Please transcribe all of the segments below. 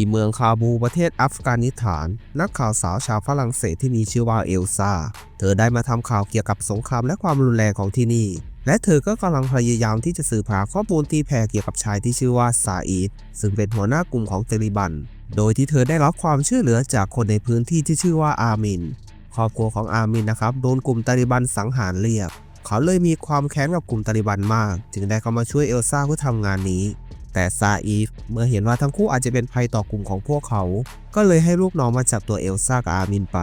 ที่เมืองคาบูประเทศอัฟกานิสถาน นักข่าวสาวชาวฝรั่งเศสที่มีชื่อว่าเอลซาเธอได้มาทำข่าวเกี่ยวกับสงครามและความรุนแรงของที่นี่ และเธอก็กำลังพยายามที่จะสืบหาข้อมูลที่แพร่เกี่ยวกับชายที่ชื่อว่าซาอีดซึ่งเป็นหัวหน้ากลุ่มของเตลิบัน โดยที่เธอได้รับความช่วยเหลือจากคนในพื้นที่ที่ชื่อว่าอามิน ครอบครัวของอามินนะครับโดนกลุ่มตาลิบันสังหารเรียบเขาเลยมีความแค้นกับกลุ่มตาลิบันมาก จึงได้เข้ามาช่วยเอลซ่าเพื่อทำงานนี้ แต่ซาอีฟเมื่อเห็นว่าทั้งคู่อาจจะเป็นภัยต่อกลุ่มของพวกเขา ก็เลยให้ลูกน้องมาจับตัวเอลซ่ากับอามินไป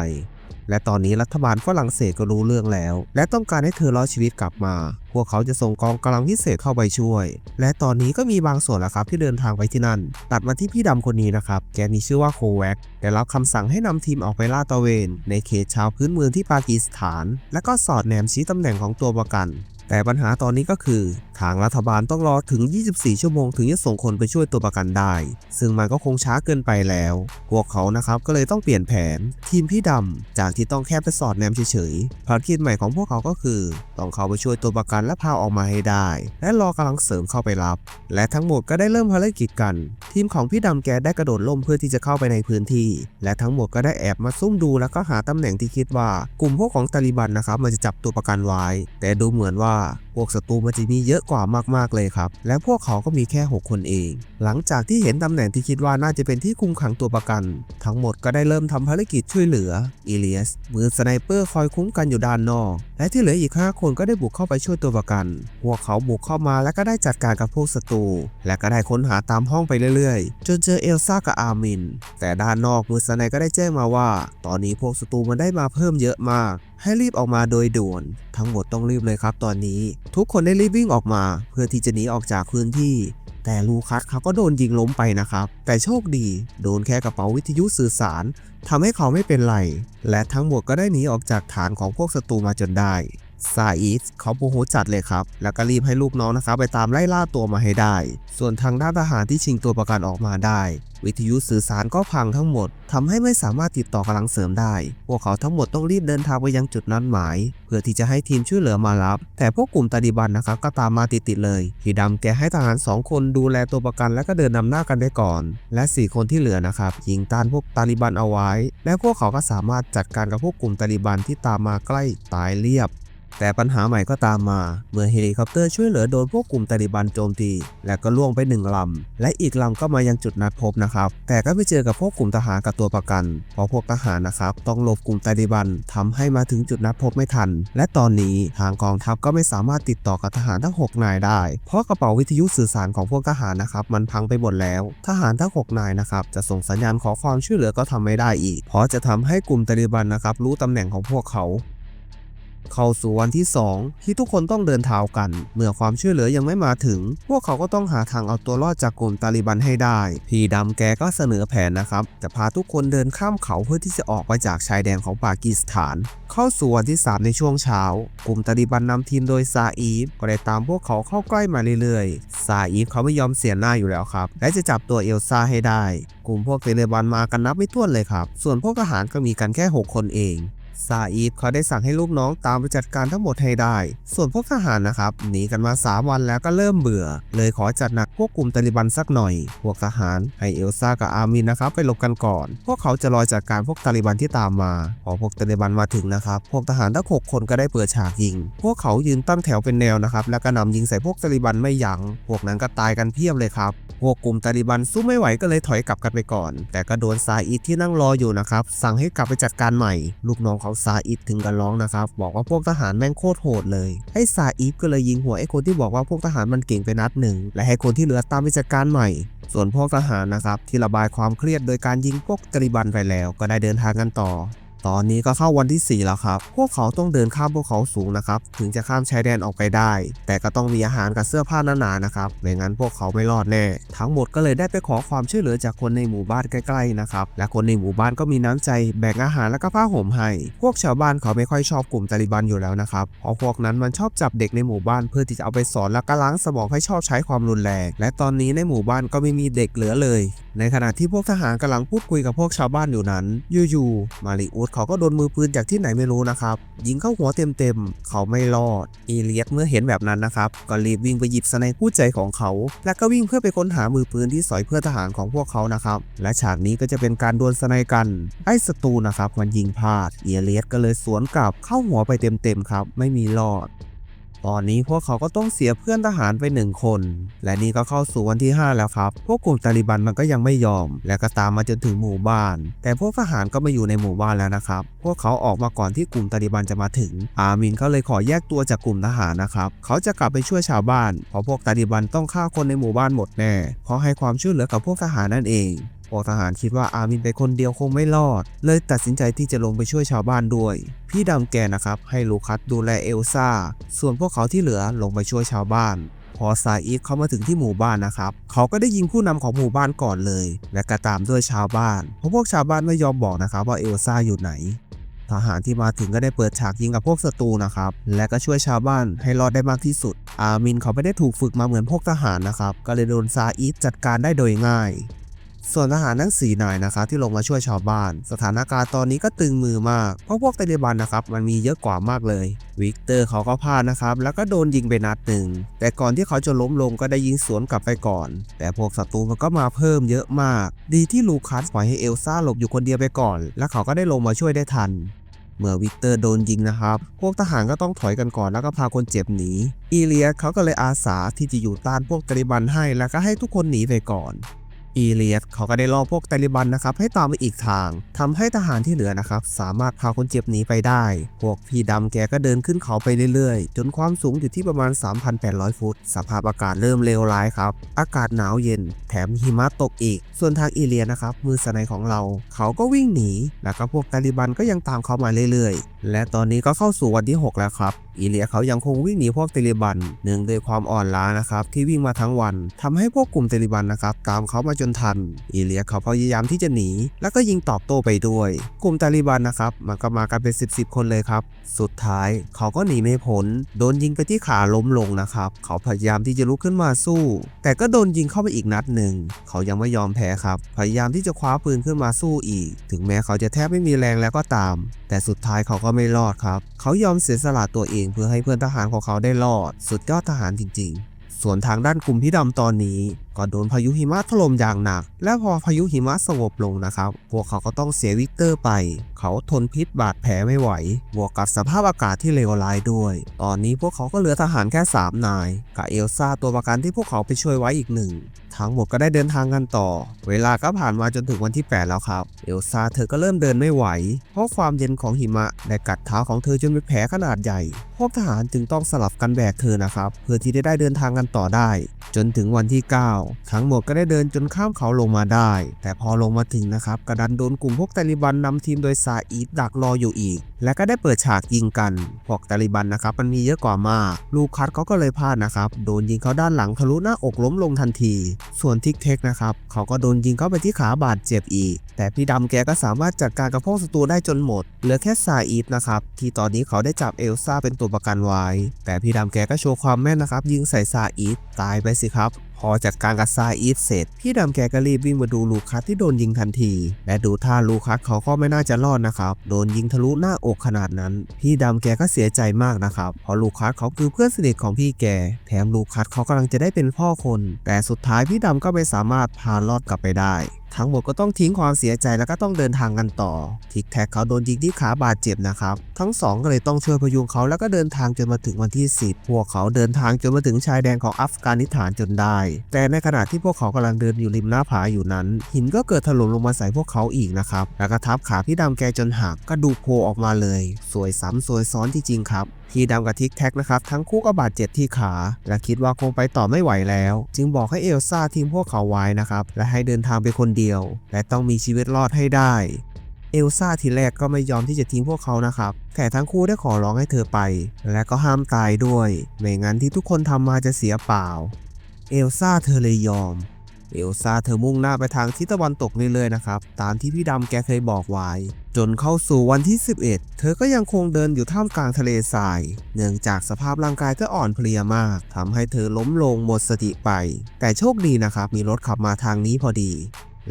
และตอนนี้รัฐบาลฝรั่งเศสก็รู้เรื่องแล้ว และต้องการให้เธอรอดชีวิตกลับมา พวกเขาจะส่งกองกำลังพิเศษเข้าไปช่วย และตอนนี้ก็มีบางส่วนแล้วครับที่เดินทางไปที่นั่น ตัดมาที่พี่ดำคนนี้นะครับ แกมีชื่อว่าโคแวกได้รับคำสั่งให้นำทีมออกไปล่าตระเวน ในเขตชาวพื้นเมืองที่ปากีสถาน และก็สอดแนมชี้ตำแหน่งของตัวประกัน แต่ปัญหาตอนนี้ก็คือ ทางรัฐบาลต้องรอถึง 24 ชั่วโมงถึงจะส่งคนไปช่วยตัวประกันได้ ซึ่งมันก็คงช้าเกินไปแล้ว พวกเขานะครับก็เลยต้องเปลี่ยนแผน ทีมพี่ดำจากที่ต้องแค่ไปสอดแนมเฉยๆภารกิจใหม่ของพวกเขาก็คือ ต้องเข้าไปช่วยตัวประกันและพาออกมาให้ได้ และรอกำลังเสริมเข้าไปรับ และทั้งหมดก็ได้เริ่มภารกิจกัน ทีมของพี่ดำแกได้กระโดดล่มเพื่อที่จะเข้าไปในพื้นที่ และทั้งหมดก็ได้แอบมาซุ่มดูแล้วก็หาตำแหน่งที่คิดว่า กลุ่มพวกของตาลิบันนะครับมันจะจับตัวประกันไว้ แต่ดูเหมือนว่าพวกศัตรูมันจะมีเยอะกว่ามากๆเลยครับ และพวกเขาก็มีแค่ 6 คนเอง หลังจากที่เห็นตำแหน่งที่คิดว่าน่าจะเป็นที่คุมขังตัวประกัน ทั้งหมดก็ได้เริ่มทำภารกิจช่วยเหลืออีเลียสมือสไนเปอร์คอยคุ้มกันอยู่ด้านนอก และที่เหลืออีก 5 คนก็ได้บุกเข้าไปช่วยตัวประกัน พวกเขาบุกเข้ามาและก็ได้จัดการกับพวกศัตรู และก็ได้ค้นหาตามห้องไปเรื่อยๆ จนเจอเอลซ่ากับอาร์มิน แต่ด้านนอกมือสไนก็ได้แจ้งมาว่า ตอนนี้พวกศัตรูมันได้มาเพิ่มเยอะมาก ให้รีบออกมาโดยด่วน ทั้งหมดต้องรีบเลยครับตอนนี้ ทุกคนได้รีบวิ่งออกมา เพื่อที่จะหนีออกจากพื้นที่ แต่ลูคัสเขาก็โดนยิงล้มไปนะครับ แต่โชคดี โดนแค่กระเป๋าวิทยุสื่อสารทำให้เขาไม่เป็นไร และทั้งหมดก็ได้หนีออกจากฐานของพวกศัตรูมาจนได้ ซาอิสเขาโมโหจัดเลยครับ แล้วก็รีบให้ลูกน้องนะครับไปตามไล่ล่าตัวมาให้ได้ ส่วนทางด้านทหารที่ชิงตัวประกันออกมาได้ วิทยุสื่อสารก็พังทั้งหมดทำให้ไม่สามารถติดต่อกำลังเสริมได้ พวกเขาทั้งหมดต้องรีบเดินทางไปยังจุดนัดหมาย เพื่อที่จะให้ทีมช่วยเหลือมารับ แต่พวกกลุ่มตาลิบันนะครับก็ตามมาติดๆเลยพี่ดำแกให้ทหาร 2 คนดูแลตัวประกันและก็เดินนำหน้ากันได้ก่อน และ 4 คนที่เหลือนะครับยิงต้านพวกตาลิบันเอาไว้ และพวกเขาก็สามารถจัดการกับพวกกลุ่มตาลิบันที่ตามมาใกล้ตายเรียบ แต่ปัญหาใหม่ก็ตามมา เมื่อเฮลิคอปเตอร์ช่วยเหลือโดนพวกกลุ่มตาลิบันโจมตี และก็ล่วงไปหนึ่งลำ และอีกลำก็มายังจุดนัดพบนะครับ แต่ก็ไปเจอกับพวกกลุ่มทหารกับตัวประกัน เพราะพวกทหารนะครับต้องหลบกลุ่มตาลิบันทำให้มาถึงจุดนัดพบไม่ทัน และตอนนี้ทางกองทัพก็ไม่สามารถติดต่อกับทหารทั้ง 6 นายได้ เพราะกระเป๋าวิทยุสื่อสารของพวกทหารนะครับมันพังไปหมดแล้ว ทหารทั้ง 6 นายนะครับจะส่งสัญญาณขอความช่วยเหลือก็ทำไม่ได้อีก เพราะจะทำให้กลุ่มตาลิบันนะครับรู้ตำแหน่งของพวกเขา เข้าสู่วันที่ 2 ที่ทุกคนต้องเดินเท้ากัน เมื่อความช่วยเหลือยังไม่มาถึง พวกเขาก็ต้องหาทางเอาตัวรอดจากกลุ่มตาลิบันให้ได้ พี่ดำแกก็เสนอแผนนะครับ จะพาทุกคนเดินข้ามเขาเพื่อที่จะออกไปจากชายแดนของปากีสถาน เข้าสู่วันที่ 3 ในช่วงเช้า กลุ่มตาลิบันนำทีมโดยซาอีฟก็ได้ตามพวกเขาเข้าใกล้มาเรื่อยๆ ซาอีฟเขาไม่ยอมเสียหน้าอยู่แล้วครับ และจะจับตัวเอลซาให้ได้ กลุ่มพวกตาลิบันมากันนับไม่ถ้วนเลยครับ ส่วนพวกทหารก็มีกันแค่ 6 คนเอง ซาอีฟเขาได้สั่งให้ลูกน้องตามไปจัดการทั้งหมดให้ได้ ส่วนพวกทหารนะครับหนีกันมา 3 วันแล้วก็เริ่มเบื่อ เลยขอจัดหนักพวกกลุ่มตาลิบันสักหน่อย พวกทหารให้เอลซ่ากับอามินนะครับไปหลบกันก่อน พวกเขาจะรอจัดการพวกตาลิบันที่ตามมา พอพวกตาลิบันมาถึงนะครับพวกทหารทั้งหกคนก็ได้เปิดฉากยิง พวกเขายืนตั้งแถวเป็นแนวนะครับแล้วก็นำยิงใส่พวกตาลิบันไม่ยัง้งพวกนั้นก็ตายกันเพียบเลยครับ พวกกลุ่มตาลิบันสู้ไม่ไหวก็เลยถอยกลับกันไปก่อน แต่ก็โดนซาอิดที่นั่งรออยู่นะครับ สั่งให้กลับไปจัดการใหม่ ลูกน้องเขาซาอิดถึงกันร้องนะครับ บอกว่าพวกทหารแม่งโคตรโหดเลยให้ซาอิดก็เลยยิงหัวไอ้คนที่บอกว่าพวกทหารมันเก่งไปนัดหนึ่งและให้คนที่เหลือตามไปจัดการใหม่ ส่วนพวกทหารนะครับที่ระบายความเครียดโดยการยิงพวกตาลิบันไปแล้ว ก็ได้เดินทางกันต่อ ตอนนี้ก็เข้าวันที่ 4 แล้วครับ พวกเขาต้องเดินข้ามภูเขาสูงนะครับ ถึงจะข้ามชายแดนออกไปได้ แต่ก็ต้องมีอาหารกับเสื้อผ้าหนาๆนะครับ ไม่งั้นพวกเขาไม่รอดแน่ ทั้งหมดก็เลยได้ไปขอความช่วยเหลือจากคนในหมู่บ้านใกล้ๆนะครับ และคนในหมู่บ้านก็มีน้ำใจ แบ่งอาหารและก็ผ้าห่มให้ พวกชาวบ้านเขาไม่ค่อยชอบกลุ่มตาลิบันอยู่แล้วนะครับ เพราะพวกนั้นมันชอบจับเด็กในหมู่บ้านเพื่อที่จะเอาไปสอนและก็ล้างสมองให้ชอบใช้ความรุนแรง และตอนนี้ในหมู่บ้านก็ไม่มีเด็กเหลือเลย ในขณะที่พวกทหารกำลังพูดคุยกับพวกชาวบ้านอยู่นั้น อยู่ๆ มาริอุสเขาก็โดนมือปืนจากที่ไหนไม่รู้นะครับ ยิงเข้าหัวเต็มๆ เขาไม่รอด อีเลียสเมื่อเห็นแบบนั้นนะครับ ก็รีบวิ่งไปหยิบสไนคู่ใจของเขา และก็วิ่งเพื่อไปค้นหามือปืนที่สอยเพื่อทหารของพวกเขานะครับ และฉากนี้ก็จะเป็นการดวลสไนกัน ไอ้ศัตรูนะครับมันยิงพลาด อีเลียสก็เลยสวนกลับเข้าหัวไปเต็มๆครับ ไม่มีรอด ตอนนี้พวกเขาก็ต้องเสียเพื่อนทหารไปหนึ่งคน และนี่ก็เข้าสู่วันที่ 5 แล้วครับ พวกกลุ่มตาลิบันมันก็ยังไม่ยอม และก็ตามมาจนถึงหมู่บ้าน แต่พวกทหารก็ม่อยู่ในหมู่บ้านแล้วนะครับ พวกเขาออกมาก่อนที่กลุ่มตาลิบันจะมาถึง อามินเขาเลยขอแยกตัวจากกลุ่มทหารนะครับ เขาจะกลับไปช่วยชาวบ้าน เพราะพวกตาลิบันต้องฆ่าคนในหมู่บ้านหมดแน่ เพราะให้ความช่วยเหลือกับพวกทหารนั่นเอง พวกทหารคิดว่าอามินไปคนเดียวคงไม่รอด เลยตัดสินใจที่จะลงไปช่วยชาวบ้านด้วย พี่ดำแกนะครับ ให้ลูคัสดูแลเอลซ่า ส่วนพวกเขาที่เหลือลงไปช่วยชาวบ้าน พอซาอีฟเข้ามาถึงที่หมู่บ้านนะครับ เขาก็ได้ยิงผู้นำของหมู่บ้านก่อนเลย และก็ตามด้วยชาวบ้าน เพราะพวกชาวบ้านไม่ยอมบอกนะครับว่าเอลซ่าอยู่ไหนทหารที่มาถึงก็ได้เปิดฉากยิงกับพวกศัตรูนะครับ และก็ช่วยชาวบ้านให้รอดได้มากที่สุด อามินเขาไม่ได้ถูกฝึกมาเหมือนพวกทหารนะครับ ก็เลยโดนซาอีฟจัดการได้โดยง่าย ส่วนทหารทั้ง4นายนะครับที่ลงมาช่วยชาวบ้าน สถานการณ์ตอนนี้ก็ตึงมือมาก เพราะพวกตาลิบันนะครับมันมีเยอะกว่ามากเลย วิกเตอร์เขาก็พลาดนะครับ แล้วก็โดนยิงไปนัดหนึ่ง แต่ก่อนที่เขาจะล้มลงก็ได้ยิงสวนกลับไปก่อน แต่พวกศัตรูมันก็มาเพิ่มเยอะมาก ดีที่ลูคัสปล่อยให้เอลซ่าหลบอยู่คนเดียวไปก่อน และเขาก็ได้ลงมาช่วยได้ทันเมื่อวิกเตอร์โดนยิงนะครับ พวกทหารก็ต้องถอยกันก่อนแล้วก็พาคนเจ็บหนี อีเลียเขาก็เลยอาสาที่จะอยู่ต้านพวกตาลิบันให้แล้วก็ให้ทุกคนหนีไปก่อน อีเลียสเขาก็ได้ล่อพวกตาลิบันนะครับให้ตามไปอีกทางทำให้ทหารที่เหลือนะครับสามารถพาคนเจ็บหนีไปได้ พวกพี่ดำแกก็เดินขึ้นเขาไปเรื่อยๆ จนความสูงอยู่ที่ประมาณ 3,800 ฟุต สภาพอากาศเริ่มเลวร้ายครับ อากาศหนาวเย็น แถมหิมะตกอีก ส่วนทางอีเลียนะครับมือสไนของเรา เขาก็วิ่งหนีแล้วก็พวกตาลิบันก็ยังตามเขามาเรื่อยๆและตอนนี้ก็เข้าสู่วันที่ 6 แล้วครับอีเลียเขายังคงวิ่งหนีพวกเตลิบันเนื่งด้วยความอ่อนล้านะครับที่วิ่งมาทั้งวันทำให้พวกกลุ่มเตลิบันนะครับตามเขามาจนทันอีเลียเขาพยายามที่จะหนี แล้วก็ยิงตอบโต้ไปด้วย กลุ่มตลิบันนะครับมันก็มากันเป็น 10บสคนเลยครับ สุดท้ายเขาก็หนีไม่พ้นโดนยิงไปที่ขาล้มลงนะครับเขาพยายามที่จะลุกขึ้นมาสู้ แต่ก็โดนยิงเข้าไปอีกนัดหนึ่งเขายังไม่ยอมแพ้ครับ พยายามที่จะคว้าปืนขึ้นมาสู้อีก ถึงแม้เขาจะแทบไม่มีแรงแล้วก็ตาม แต่สุดท้ายเขาก็ไม่รอดครับ เขายอมเสียสละตัวเองเพื่อให้เพื่อนทหารของเขาได้รอด สุดยอดทหารจริง ๆ ส่วนทางด้านกลุ่มพี่ดำตอนนี้ ก็โดนพายุหิมะถล่มอย่างหนัก และพอพายุหิมะสงบลงนะครับ พวกเขาก็ต้องเสียวิกเตอร์ไป เขาทนพิษบาดแผลไม่ไหว บวกกับสภาพอากาศที่เลวร้ายด้วย ตอนนี้พวกเขาก็เหลือทหารแค่ 3 นายกับเอลซ่าตัวประกันที่พวกเขาไปช่วยไว้อีกหนึ่ง ทั้งหมดก็ได้เดินทางกันต่อ เวลาก็ผ่านมาจนถึงวันที่ 8 แล้วครับ เอลซ่าเธอก็เริ่มเดินไม่ไหว เพราะความเย็นของหิมะได้กัดเท้าของเธอจนเป็นแผลขนาดใหญ่ พวกทหารจึงต้องสลับกันแบกเธอนะครับ เพื่อที่จะได้เดินทางกันต่อได้ จนถึงวันที่ 9ทั้งหมดก็ได้เดินจนข้ามเขาลงมาได้ แต่พอลงมาถึงนะครับกระดันโดนกลุ่มพวกตาลิบันนำทีมโดยซาอีดดักรออยู่อีก และก็ได้เปิดฉากยิงกัน พวกตาลิบันนะครับมันมีเยอะกว่ามาก ลูคัสเขาก็เลยพลาดนะครับ โดนยิงเขาด้านหลังทะลุหน้าอกล้มลงทันที ส่วนทิกเทคนะครับเขาก็โดนยิงเข้าไปที่ขาบาดเจ็บอีก แต่พี่ดำแกก็สามารถจัดการกับพวกศัตรูได้จนหมด เหลือแค่ซาอีดนะครับที่ตอนนี้เขาได้จับเอลซ่าเป็นตัวประกันไว้ แต่พี่ดำแกก็โชว์ความแม่นนะครับยิงใส่ซาอีดตายไปสิครับ พอจัดการกับซาอีฟเสร็จ พี่ดำแกก็รีบวิ่งมาดูลูคัสที่โดนยิงทันที และดูท่าลูคัสเขาก็ไม่น่าจะรอดนะครับ โดนยิงทะลุหน้าอกขนาดนั้น พี่ดำแกก็เสียใจมากนะครับ เพราะลูคัสเขาคือเพื่อนสนิทของพี่แก แถมลูคัสเขากำลังจะได้เป็นพ่อคน แต่สุดท้ายพี่ดำก็ไม่สามารถพารอดกลับไปได้ ทั้งหมดก็ต้องทิ้งความเสียใจแล้วก็ต้องเดินทางกันต่อ ทิกแท็กเขาโดนยิงที่ขาบาดเจ็บนะครับ ทั้งสองก็เลยต้องช่วยพยุงเขาแล้วก็เดินทางจนมาถึงวันที่ 10 พวกเขาเดินทางจนมาถึงชายแดนของอัฟกานิสถานจนได้ แต่ในขณะที่พวกเขากำลังเดินอยู่ริมหน้าผาอยู่นั้น หินก็เกิดถล่มลงมาใส่พวกเขาอีกนะครับแล้วก็ทับขาพี่ดำแกจนหักก็ดูกโผล่ออกมาเลย สวยซ้ำสวยซ้อนจริงๆครับพี่ดำกับทิกแท็กนะครับทั้งคู่ก็บาดเจ็บที่ขา และคิดว่าคงไปต่อไม่ไหวแล้ว จึงบอกให้เอลซ่าทิ้งพวกเขาไว้นะครับ และให้เดินทางไปคนเดียว และต้องมีชีวิตรอดให้ได้เอลซ่าทีแรกก็ไม่ยอมที่จะทิ้งพวกเขานะครับ แต่ทั้งคู่ได้ขอร้องให้เธอไป และก็ห้ามตายด้วย ไม่งั้นที่ทุกคนทำมาจะเสียเปล่า เอลซ่าเธอเลยยอม เอลซาเธอมุ่งหน้าไปทางทิศตะวันตกเรื่อยๆนะครับ ตามที่พี่ดำแกเคยบอกไว้ จนเข้าสู่วันที่ 11 เธอก็ยังคงเดินอยู่ท่ามกลางทะเลทราย เนื่องจากสภาพร่างกายก็อ่อนเพลียมากทำให้เธอล้มลงหมดสติไป แต่โชคดีนะครับ มีรถขับมาทางนี้พอดี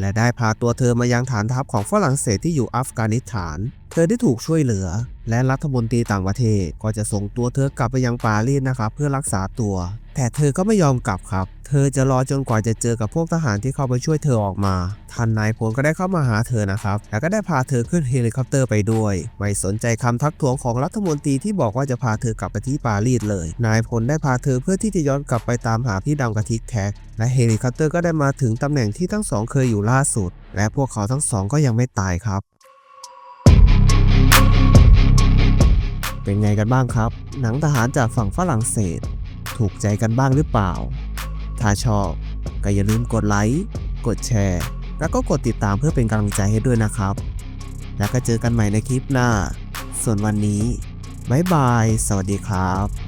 และได้พาตัวเธอมายังฐานทัพของฝรั่งเศสที่อยู่อัฟกานิสถาน เธอได้ถูกช่วยเหลือ และรัฐมนตรีต่างประเทศก็จะส่งตัวเธอกลับไปยังปารีสนะครับเพื่อรักษาตัว แต่เธอก็ไม่ยอมกลับครับ เธอจะรอจนกว่าจะเจอกับพวกทหารที่เข้าไปช่วยเธอออกมาท่านนายพลก็ได้เข้ามาหาเธอนะครับ แล้วก็ได้พาเธอขึ้นเฮลิคอปเตอร์ไปด้วย ไม่สนใจคำทักท้วงของรัฐมนตรีที่บอกว่าจะพาเธอกลับไปที่ปารีสเลย นายพลได้พาเธอเพื่อที่จะย้อนกลับไปตามหาพี่ดำกระทิกแท็ก และเฮลิคอปเตอร์ก็ได้มาถึงตำแหน่งที่ทั้งสองเคยอยู่ล่าสุด และพวกเขาทั้งสองก็ยังไม่ตายครับเป็นไงกันบ้างครับ หนังทหารจากฝั่งฝรั่งเศส ถูกใจกันบ้างหรือเปล่า ถ้าชอบก็อย่าลืมกดไลค์ กดแชร์ แล้วก็กดติดตามเพื่อเป็นกำลังใจให้ด้วยนะครับ แล้วก็เจอกันใหม่ในคลิปหน้า ส่วนวันนี้ บ๊ายบาย สวัสดีครับ